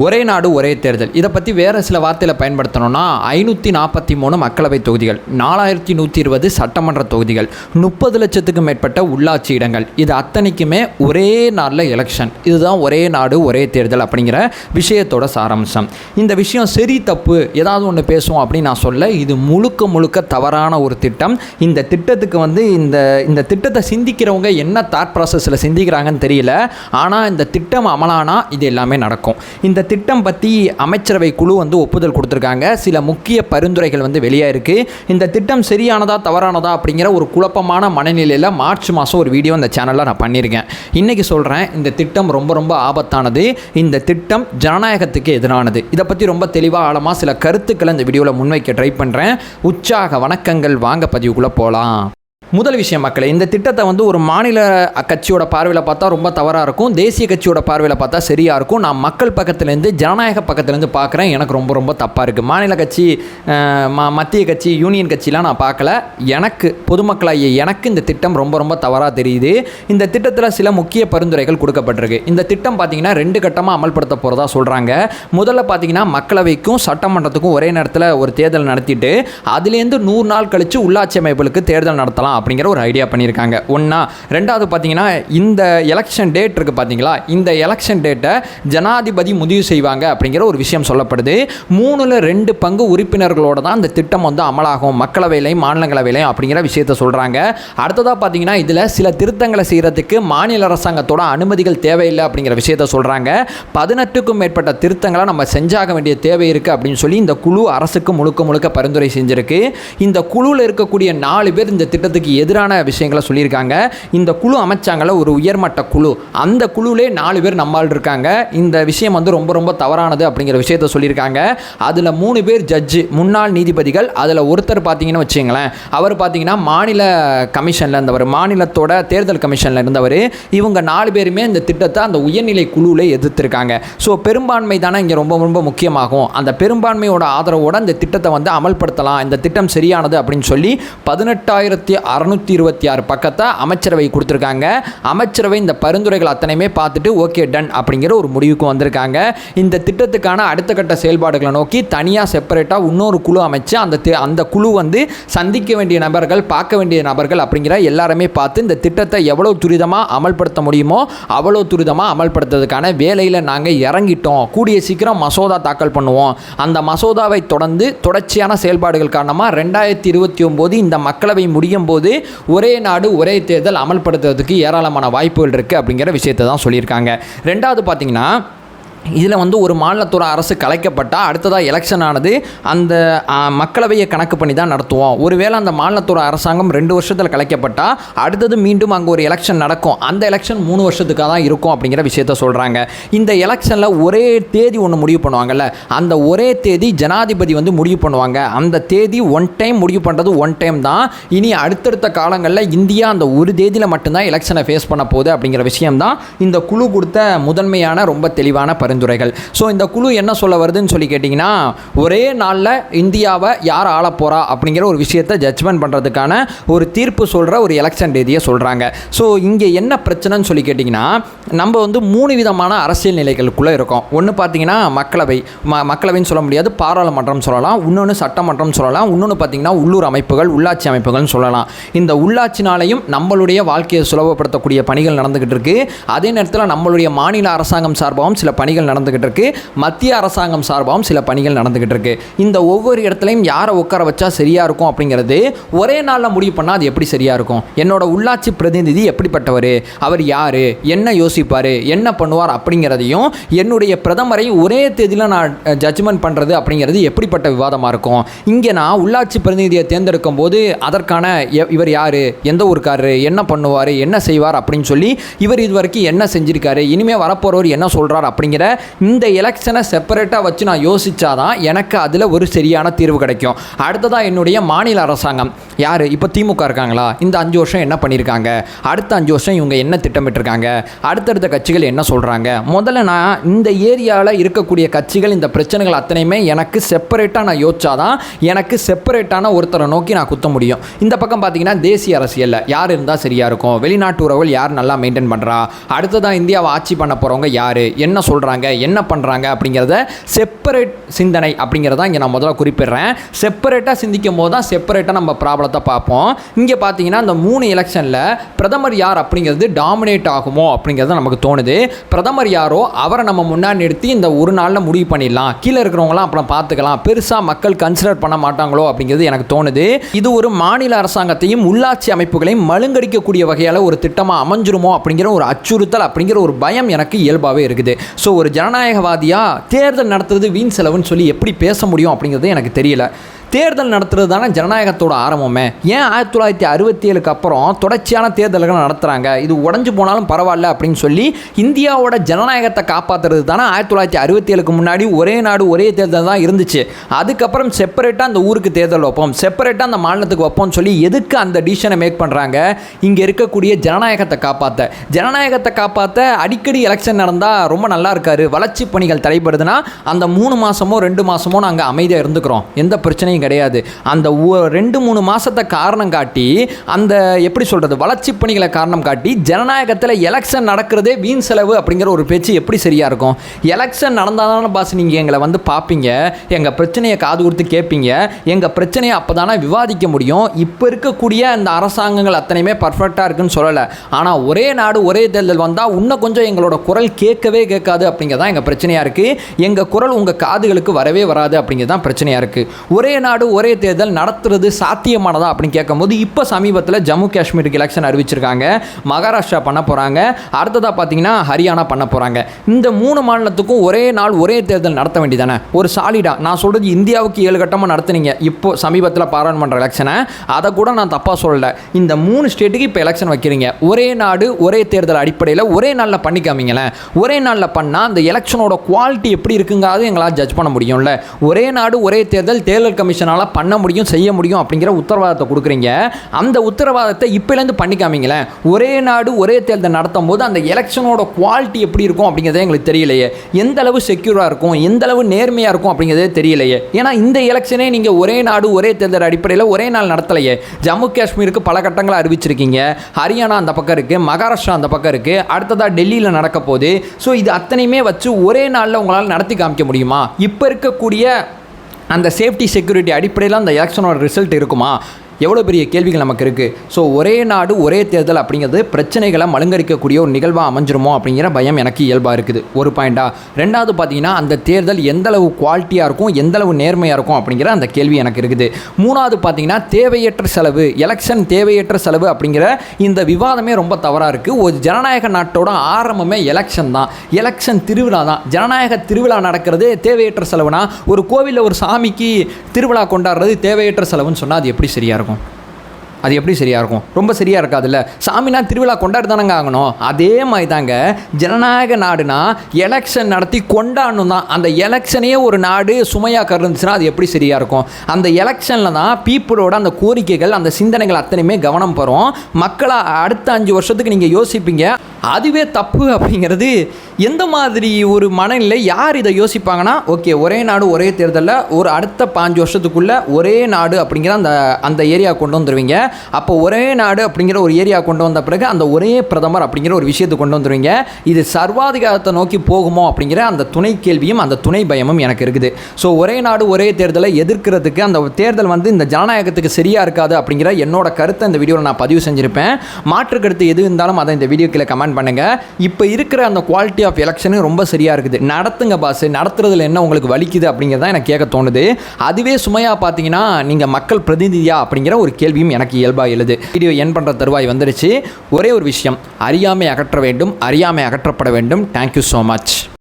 ஒரே நாடு ஒரே தேர்தல். இதை பற்றி வேறு சில வார்த்தையில் பயன்படுத்தணும்னா ஐநூற்றி நாற்பத்தி மூணு மக்களவை தொகுதிகள் நாலாயிரத்தி நூற்றி இருபது சட்டமன்ற தொகுதிகள் முப்பது லட்சத்துக்கும் மேற்பட்ட உள்ளாட்சி இடங்கள். இது அத்தனைக்குமே ஒரே நாளில் எலெக்ஷன் இதுதான் ஒரே நாடு ஒரே தேர்தல் அப்படிங்கிற விஷயத்தோட சாராம்சம். இந்த விஷயம் சரி தப்பு ஏதாவது ஒன்று பேசுவோம் அப்படின்னு நான் சொல்ல இது முழுக்க முழுக்க தவறான ஒரு திட்டம். இந்த திட்டத்துக்கு வந்து இந்த இந்த திட்டத்தை சிந்திக்கிறவங்க என்ன தாட் ப்ராசஸில் சிந்திக்கிறாங்கன்னு தெரியல. ஆனால் இந்த திட்டம் அமலானா இது எல்லாமே நடக்கும். இந்த திட்டம் பற்றி அமைச்சரவை குழு வந்து ஒப்புதல் கொடுத்துருக்காங்க. சில முக்கிய பரிந்துரைகள் வந்து வெளியாயிருக்கு. இந்த திட்டம் சரியானதா தவறானதா அப்படிங்கிற ஒரு குழப்பமான மனநிலையில் மார்ச் மாதம் ஒரு வீடியோ இந்த சேனலில் நான் பண்ணியிருக்கேன். இன்றைக்கி சொல்கிறேன் இந்த திட்டம் ரொம்ப ரொம்ப ஆபத்தானது. இந்த திட்டம் ஜனநாயகத்துக்கு எதிரானது. இதை பற்றி ரொம்ப தெளிவாக ஆழமாக சில கருத்துக்களை இந்த வீடியோவில் முன்வைக்க ட்ரை பண்ணுறேன் உற்சாக வணக்கங்கள் வாங்க பதிவுக்குள்ளே போகலாம் முதல் விஷயம் மக்களை இந்த திட்டத்தை வந்து ஒரு மாநில கட்சியோட பார்வையில் பார்த்தா ரொம்ப தவறாக இருக்கும். தேசிய கட்சியோட பார்வையில் பார்த்தா சரியாக இருக்கும். நான் மக்கள் பக்கத்துலேருந்து ஜனநாயக பக்கத்துலேருந்து பார்க்குறேன். எனக்கு ரொம்ப ரொம்ப தப்பாக இருக்குது மாநில கட்சி ம மத்திய கட்சி யூனியன் கட்சிலாம் நான் பார்க்கல. எனக்கு பொதுமக்களாகிய எனக்கு இந்த திட்டம் ரொம்ப ரொம்ப தவறாக தெரியுது. இந்த திட்டத்தில் சில முக்கிய பரிந்துரைகள் கொடுக்கப்பட்டிருக்கு. இந்த திட்டம் பார்த்தீங்கன்னா ரெண்டு கட்டமாக அமல்படுத்த போகிறதா சொல்கிறாங்க முதல்ல பார்த்தீங்கன்னா மக்களவைக்கும் சட்டமன்றத்துக்கும் ஒரே நேரத்தில் ஒரு தேர்தல் நடத்திட்டு அதுலேருந்து நூறு நாள் கழித்து உள்ளாட்சி அமைப்புகளுக்கு தேர்தல் நடத்தலாம் அப்படிங்கிற ஒரு ஐடியா பண்ணியிருக்காங்க. ஒன்றா ரெண்டாவது பார்த்தீங்கன்னா இந்த எலெக்ஷன் டேட் இருக்குது பார்த்தீங்களா? இந்த எலெக்ஷன் டேட்டை ஜனாதிபதி முடிவு செய்வாங்க அப்படிங்கிற ஒரு விஷயம் சொல்லப்படுது. மூணில் ரெண்டு பங்கு உறுப்பினர்களோட தான் இந்த திட்டம் வந்து அமலாகும். மக்களவையிலையும் மாநிலங்களவையிலையும் அப்படிங்கிற விஷயத்த சொல்கிறாங்க அடுத்ததாக பார்த்தீங்கன்னா இதில் சில திருத்தங்களை செய்கிறதுக்கு மாநில அரசாங்கத்தோட அனுமதிகள் தேவையில்லை அப்படிங்கிற விஷயத்த சொல்கிறாங்க பதினெட்டுக்கும் மேற்பட்ட திருத்தங்களை நம்ம செஞ்சாக வேண்டிய தேவை இருக்குது அப்படின்னு சொல்லி இந்த குழு அரசுக்கு முழுக்க முழுக்க பரிந்துரை செஞ்சிருக்கு. இந்த குழுவில் இருக்கக்கூடிய நாலு பேர் இந்த திட்டத்துக்கு எதிரான விஷயங்களை சொல்லியிருக்காங்க. இந்த குழு அமைச்சாங்கள ஒரு உயர்மட்ட குழு. அந்த குழுவிலே நாலு பேர் நம்மால் இருக்காங்க இந்த விஷயம் வந்து ரொம்ப ரொம்ப தவறானது அப்படிங்கிற விஷயத்த சொல்லியிருக்காங்க. அதில் மூணு பேர் ஜட்ஜு முன்னாள் நீதிபதிகள். அதில் ஒருத்தர் பார்த்தீங்கன்னு வச்சுங்களேன் அவர் பார்த்தீங்கன்னா மாநில கமிஷனில் இருந்தவர் மாநிலத்தோட தேர்தல் கமிஷனில் இருந்தவர். இவங்க நாலு பேருமே இந்த திட்டத்தை அந்த உயர்நிலை குழுவில் எதிர்த்திருக்காங்க. ஸோ பெரும்பான்மை தானே இங்கே ரொம்ப ரொம்ப முக்கியமாகும். அந்த பெரும்பான்மையோட ஆதரவோட இந்த திட்டத்தை வந்து அமல்படுத்தலாம். இந்த திட்டம் சரியானது அப்படின்னு சொல்லி பதினெட்டாயிரத்தி அறநூற்றி இருபத்தி ஆறு பக்கத்தை அமைச்சரவை கொடுத்துருக்காங்க. அமைச்சரவை இந்த பரிந்துரைகள் அத்தனையுமே பார்த்துட்டு ஓகே டன் அப்படிங்கிற ஒரு முடிவுக்கு வந்திருக்காங்க. இந்த திட்டத்துக்கான அடுத்த கட்ட செயல்பாடுகளை நோக்கி தனியாக செப்பரேட்டாக இன்னொரு குழு அமைச்சு அந்த அந்த குழு வந்து சந்திக்க வேண்டிய நபர்கள் பார்க்க வேண்டிய நபர்கள் அப்படிங்கிற எல்லாருமே பார்த்து இந்த திட்டத்தை எவ்வளோ துரிதமாக அமல்படுத்த முடியுமோ அவ்வளோ துரிதமாக அமல்படுத்துறதுக்கான வேலையில் நாங்கள் இறங்கிட்டோம். கூடிய சீக்கிரம் மசோதா தாக்கல் பண்ணுவோம். அந்த மசோதாவை தொடர்ந்து தொடர்ச்சியான செயல்பாடுகள் காரணமாக ரெண்டாயிரத்தி இருபத்தி ஒம்போது இந்த மக்களவை முடியும் போது ஒரே நாடு ஒரே தேர்தல் அமல்படுத்துறதுக்கு ஏராளமான வாய்ப்புகள் இருக்குது அப்படிங்கிற விஷயத்தை தான் சொல்லியிருக்காங்க. ரெண்டாவது பார்த்தீங்கன்னா இதில் வந்து ஒரு மாநிலத்தோட அரசு கலைக்கப்பட்டால் அடுத்ததாக எலெக்ஷன் ஆனது அந்த மக்களவையை கணக்கு பண்ணி தான் நடத்துவோம். ஒருவேளை அந்த மாநிலத்தோட அரசாங்கம் ரெண்டு வருஷத்தில் கலைக்கப்பட்டால் அடுத்தது மீண்டும் அங்கே ஒரு எலெக்ஷன் நடக்கும். அந்த எலெக்ஷன் மூணு வருஷத்துக்காக தான் இருக்கும் அப்படிங்கிற விஷயத்த சொல்கிறாங்க இந்த எலெக்ஷனில் ஒரே தேதி ஒன்று முடிவு பண்ணுவாங்கல்ல அந்த ஒரே தேதி ஜனாதிபதி வந்து முடிவு பண்ணுவாங்க. அந்த தேதி ஒன் டைம் முடிவு பண்ணுறது ஒன் டைம் தான். இனி அடுத்தடுத்த காலங்களில் இந்தியா அந்த ஒரு தேதியில் மட்டும்தான் எலெக்ஷனை ஃபேஸ் பண்ண போகுது அப்படிங்கிற விஷயம் தான் இந்த குழு கொடுத்த முதன்மையான ரொம்ப தெளிவான பரிந்துரைகள். ஸோ இந்த குழு என்ன சொல்ல வருதுன்னு சொல்லி கேட்டிங்கன்னா ஒரே நாளில் இந்தியாவை யார் ஆள போகிறா அப்படிங்கிற ஒரு விஷயத்தை ஜட்ஜ்மெண்ட் பண்ணுறதுக்கான ஒரு தீர்ப்பு சொல்கிற ஒரு எலெக்ஷன் தேதியை சொல்கிறாங்க ஸோ இங்கே என்ன பிரச்சனைன்னு சொல்லி கேட்டிங்கன்னா நம்ம வந்து மூணு விதமான அரசியல் நிலைகளுக்குள்ளே இருக்கோம். ஒன்று பார்த்தீங்கன்னா மக்களவை. ம மக்களவைன்னு சொல்ல முடியாது பாராளுமன்றம் சொல்லலாம். இன்னொன்று சட்டமன்றம் சொல்லலாம். இன்னொன்று பார்த்தீங்கன்னா உள்ளூர் அமைப்புகள் உள்ளாட்சி அமைப்புகள்னு சொல்லலாம். இந்த உள்ளாட்சினாலையும் நம்மளுடைய வாழ்க்கையை சுலபப்படுத்தக்கூடிய பணிகள் நடந்துக்கிட்டு இருக்கு. அதே நேரத்தில் நம்மளுடைய மாநில அரசாங்கம் சார்பாகவும் சில பணிகள் நடந்துக்கிட்டு இருக்கு. மத்திய அரசாங்கம் சார்பாகவும் சில பணிகள் நடந்துக்கிட்டு இருக்கு. இந்த ஒவ்வொரு இடத்துலையும் யாரை உட்கார வச்சா சரியாக இருக்கும் அப்படிங்கிறது ஒரே நாளில் முடிவு பண்ணால் அது எப்படி சரியாக இருக்கும்? என்னோட உள்ளாட்சி பிரதிநிதி எப்படிப்பட்டவர்? அவர் யார்? என்ன யோசிப்பார்? என்ன பண்ணுவார் அப்படிங்கிறதையும் என்னுடைய பிரதமரை ஒரே தேதியில் நான் ஜட்ஜ்மெண்ட் பண்ணுறது அப்படிங்கிறது எப்படிப்பட்ட விவாதமாக இருக்கும்? இங்கே நான் உள்ளாட்சி பிரதிநிதியை தேர்ந்தெடுக்கும் போது அதற்கான எ- இவர் யார்? எந்த ஊருக்காரரு என்ன பண்ணுவார்? என்ன செய்வார் அப்படின்னு சொல்லி இவர் இது வரைக்கும் என்ன செஞ்சிருக்காரு? இனிமேல் வரப்போகிறவர் என்ன சொல்கிறார் அப்படிங்கிற இந்த எலெக்ஷனை செப்பரேட்டாக வச்சு நான் யோசிச்சாதான் எனக்கு அதில் ஒரு சரியான தீர்வு கிடைக்கும். அடுத்ததாக என்னுடைய மாநில அரசாங்கம். யார்? இப்போ திமுக இருக்காங்களா? இந்த அஞ்சு வருஷம் என்ன பண்ணியிருக்காங்க அடுத்த அஞ்சு வருஷம் இவங்க என்ன திட்டமிட்டிருக்காங்க? அடுத்தடுத்த கட்சிகள் என்ன சொல்கிறாங்க முதல்ல நான் இந்த ஏரியாவில் இருக்கக்கூடிய கட்சிகள் இந்த பிரச்சனைகள் அத்தனையுமே எனக்கு செப்பரேட்டாக நான் யோசிச்சாதான் எனக்கு செப்பரேட்டான ஒருத்தரை நோக்கி நான் குத்த முடியும். இந்த பக்கம் பார்த்தீங்கன்னா தேசிய அரசியலில். யார் இருந்தால் சரியாக இருக்கும்? வெளிநாட்டு உறவுகள் யார் நல்லா மெயின்டைன் பண்ணுறா அடுத்ததான் இந்தியாவை ஆட்சி பண்ண போகிறவங்க யார்? என்ன சொல்கிறாங்க பண்ணுறாங்க என்ன பண்ணுறாங்க அப்படிங்கிறத செப்பரேட் சிந்தனை அப்படிங்கிறத இங்கே நான் முதல்ல குறிப்பிடுறேன். செப்பரேட்டாக சிந்திக்கும் போது தான் செப்பரேட்டாக நம்ம ப்ராப்ளத்தை பார்ப்போம். இங்கே பார்த்தீங்கன்னா இந்த மூணு எலெக்ஷனில் பிரதமர் யார் அப்படிங்கிறது டாமினேட் ஆகுமோ அப்படிங்கிறது நமக்கு தோணுது. பிரதமர் யாரோ அவரை நம்ம முன்னாடி நிறுத்தி இந்த ஒரு நாளில் முடிவு பண்ணிடலாம். கீழே இருக்கிறவங்களாம் அப்புறம் பார்த்துக்கலாம். பெருசாக மக்கள் கன்சிடர் பண்ண மாட்டாங்களோ அப்படிங்கிறது எனக்கு தோணுது. இது ஒரு மாநில அரசாங்கத்தையும் உள்ளாட்சி அமைப்புகளையும் மழுங்கடிக்கக்கூடிய வகையால் ஒரு திட்டமாக அமைஞ்சிருமோ அப்படிங்கிற ஒரு அச்சுறுத்தல் அப்படிங்கிற ஒரு பயம் எனக்கு இயல்பாகவே இருக்குது. ஸோ ஒரு ஜனநாயகவாதியாக தேர்தல் நடத்துறது வீண் செலவுன்னு சொல்லி எப்படி பேச முடியும் அப்படிங்கிறது எனக்கு தெரியல. தேர்தல் நடத்துறது தானே ஜனநாயகத்தோட ஆரம்பமே? ஏன் ஆயிரத்தி தொள்ளாயிரத்தி அறுபத்தி ஏழுக்கு அப்புறம் தொடர்ச்சியான தேர்தல்கள் நடத்துகிறாங்க இது உடஞ்சு போனாலும் பரவாயில்ல அப்படின்னு சொல்லி இந்தியாவோட ஜனநாயகத்தை காப்பாற்றுறது தானே ஆயிரத்தி தொள்ளாயிரத்தி அறுபத்தி ஏழுக்கு முன்னாடி ஒரே நாடு ஒரே தேர்தல் தான் இருந்துச்சு. அதுக்கப்புறம் செப்பரேட்டாக அந்த ஊருக்கு தேர்தல் வைப்போம் செப்பரேட்டாக அந்த மாநிலத்துக்கு வைப்போம்னு சொல்லி எதுக்கு அந்த டிசிஷனை மேக் பண்ணுறாங்க இங்கே இருக்கக்கூடிய ஜனநாயகத்தை காப்பாற்ற ஜனநாயகத்தை காப்பாற்ற அடிக்கடி எலெக்ஷன் நடந்தால் ரொம்ப நல்லா இருக்காரு. வளர்ச்சி பணிகள் தடைபடுதுன்னா அந்த மூணு மாதமோ ரெண்டு மாதமோ நாங்கள் அமைதியாக இருந்துக்கிறோம். எந்த பிரச்சனையும் கிடையாது. அந்த ஒ- ரெண்டு மூணு மாதத்தை காரணம் காட்டி அந்த எப்படி சொல்கிறது வளர்ச்சி பணிகளை காரணம் காட்டி ஜனநாயகத்தில் எலெக்ஷன் நடக்கிறதே வீண் செலவு அப்படிங்கிற ஒரு பேச்சு எப்படி சரியாக இருக்கும்? எலெக்ஷன் நடந்தால் தானே பாஸ் நீங்கள் எங்களை வந்து பார்ப்பீங்க எங்கள் பிரச்சனையை காது கொடுத்து கேட்பீங்க. எங்கள் பிரச்சனையை அப்போ தானே விவாதிக்க முடியும். இப்போ இருக்கக்கூடிய அந்த அரசாங்கங்கள் அத்தனையுமே பர்ஃபெக்டாக இருக்குன்னு சொல்லலை. ஆனால் ஒரே நாடு ஒரே தேர்தல் வந்தால் இன்னும் கொஞ்சம் எங்களோட குரல் கேட்கவே கேட்காது அப்படிங்கிறதான் எங்கள் பிரச்சனையாக இருக்குது எங்கள் குரல் உங்கள் காதுகளுக்கு வரவே வராது அப்படிங்கிறது தான் பிரச்சனையாக இருக்குது ஒரே நாடு ஒரே தேர்தல் நடத்துறது சாத்தியமானதா அப்படின்னு கேட்கும்போது இப்போ சமீபத்தில் ஜம்மு காஷ்மீருக்கு எலெக்ஷன் அறிவிச்சிருக்காங்க. மகாராஷ்டிரா பண்ண போகிறாங்க அடுத்ததாக பார்த்தீங்கன்னா ஹரியானா பண்ண போகிறாங்க இந்த மூணு மாநிலத்துக்கும் ஒரே நாள் ஒரே தேர்தல் நடத்த வேண்டியதானே? ஒரு சாலிடா நான் சொல்கிறது இந்தியாவுக்கு ஏழு கட்டமாக நடத்துனீங்க. இப்போ சமீபத்தில் பாராளுமன்ற எலெக்ஷனை அதை கூட நான் தப்பாக சொல்லலை. இந்த மூணு ஸ்டேட்டுக்கு இப்போ எலெக்ஷன் வைக்கிறீங்க. ஒரே நாடு ஒரே தேர்தல் அடிப்படையில் ஒரே நாளில் பண்ணிக்காமீங்களேன் ஒரே நாளில் பண்ணால் அந்த எலெக்ஷனோட குவாலிட்டி எப்படி இருக்குங்கிறது எங்களால் ஜட்ஜ் பண்ண முடியும்ல. ஒரே நாடு ஒரே தேர்தல் தேர்தல் கமிஷனால் பண்ண முடியும் செய்ய முடியும் அப்படிங்கிற உத்தரவாதத்தை கொடுக்குறீங்க. அந்த உத்தரவாதத்தை இப்போலேருந்து பண்ணி காமிங்களேன் ஒரே நாடு ஒரே தேர்தல் நடத்தும் போது அந்த எலெக்ஷனோட குவாலிட்டி எப்படி இருக்கும் அப்படிங்கிறதே எங்களுக்கு தெரியலையே. எந்த அளவு செக்யூராக இருக்கும் எந்த அளவு நேர்மையாக இருக்கும் அப்படிங்கிறதே தெரியலையே. ஏன்னா இந்த எலெக்ஷனே நீங்கள் ஒரே நாடு ஒரே தேர்தல் அடிப்படையில் ஒரே நாள் நடத்தலையே. ஜம்மு காஷ்மீருக்கு பல கட்டங்களை அறிவிச்சிருக்கீங்க. ஹரியானா அந்த பக்கம் இருக்குது மகாராஷ்டிரா அந்த பக்கம் இருக்குது அடுத்ததாக டெல்லியில் நடக்க போகுது ஸோ இது அத்தனையுமே வச்சு ஒரே நாளில் உங்களால் நடத்தி காமிக்க முடியுமா? இப்போ இருக்கக்கூடிய அந்த சேஃப்டி செக்யூரிட்டி அடிப்படையில் அந்த எலெக்ஷனோட ரிசல்ட் இருக்குமா? எவ்வளோ பெரிய கேள்விகள் நமக்கு இருக்குது ஸோ ஒரே நாடு ஒரே தேர்தல் அப்படிங்கிறது பிரச்சனைகளை மழுங்கடிக்கக்கூடிய ஒரு நிகழ்வாக அமைஞ்சிருமோ அப்படிங்கிற பயம் எனக்கு இயல்பாக இருக்குது. ஒரு பாயிண்டா ரெண்டாவது பார்த்தீங்கன்னா அந்த தேர்தல் எந்தளவு குவாலிட்டியாக இருக்கும் எந்தளவு நேர்மையாக இருக்கும் அப்படிங்கிற அந்த கேள்வி எனக்கு இருக்குது. மூணாவது பார்த்தீங்கன்னா தேவையற்ற செலவு எலெக்ஷன் தேவையற்ற செலவு அப்படிங்கிற இந்த விவாதமே ரொம்ப தவறாக இருக்குது ஒரு ஜனநாயக நாட்டோட ஆரம்பமே எலெக்ஷன் தான். எலெக்ஷன் திருவிழா தான். ஜனநாயக திருவிழா நடக்கிறது தேவையற்ற செலவுனா ஒரு கோவிலில் ஒரு சாமிக்கு திருவிழா கொண்டாடுறது தேவையற்ற செலவுன்னு சொன்னால் அது எப்படி சரியாக இருக்கும்? Дякую. அது எப்படி சரியாக இருக்கும்? ரொம்ப சரியாக இருக்காதுல்ல? சாமினா திருவிழா கொண்டாடி தானங்க ஆகணும். அதே மாதிரி தாங்க ஜனநாயக நாடுனா எலெக்ஷன் நடத்தி கொண்டாடணும் தான் அந்த எலெக்ஷனே ஒரு நாடு சுமையாக கருந்துச்சுன்னா அது எப்படி சரியாக இருக்கும்? அந்த எலெக்ஷனில் தான் பீப்புளோட அந்த கோரிக்கைகள் அந்த சிந்தனைகள் அத்தனையுமே கவனம் பெறும். மக்களை அடுத்த அஞ்சு வருஷத்துக்கு நீங்கள் யோசிப்பீங்க அதுவே தப்பு அப்படிங்கிறது எந்த மாதிரி ஒரு மனநிலை யார் இதை யோசிப்பாங்கன்னா ஓகே ஒரே நாடு ஒரே தேர்தலில் ஒரு அடுத்த பாஞ்சு வருஷத்துக்குள்ளே ஒரே நாடு அப்படிங்கிற அந்த அந்த ஏரியா கொண்டு வந்துடுவீங்க அப்போ ஒரே நாடு அப்படிங்கிற ஒரு ஏரியா கொண்டு வந்த பிறகு அந்த ஒரே பிரதமர் அப்படிங்கிற ஒரு விஷயத்தை கொண்டு வந்துருவீங்க. இது சர்வாதிகாரத்தை நோக்கி போகுமோ அப்படிங்கிற அந்த துணை கேள்வியும் அந்த துணை பயமும் எனக்கு இருக்குது. ஸோ ஒரே நாடு ஒரே தேர்தலை எதிர்க்கிறதுக்கு அந்த தேர்தல் வந்து இந்த ஜனநாயகத்துக்கு சரியாக இருக்காது அப்படிங்கிற என்னோட கருத்தை இந்த வீடியோவில் நான் பதிவு செஞ்சுருப்பேன். மாற்று கருத்து எது இருந்தாலும் அதை இந்த வீடியோ கீழே கமெண்ட் பண்ணுங்கள் இப்போ இருக்கிற அந்த குவாலிட்டி ஆஃப் எலெக்ஷனு ரொம்ப சரியாக இருக்குது. நடத்துங்க பாஸ் நடத்துறதுல என்ன உங்களுக்கு வலிக்குது அப்படிங்கிறத எனக்கு கேட்க தோணுது. அதுவே சுமையாக பார்த்தீங்கன்னா நீங்கள் மக்கள் பிரதிநிதியா அப்படிங்கிற ஒரு கேள்வியும் எனக்கு இயல்பாக எழுது. வீடியோ என் பண்ணுற தருவாய் வந்துருச்சு. ஒரே ஒரு விஷயம் அறியாமை அகற்ற வேண்டும் அறியாமை அகற்றப்பட வேண்டும். Thank you so much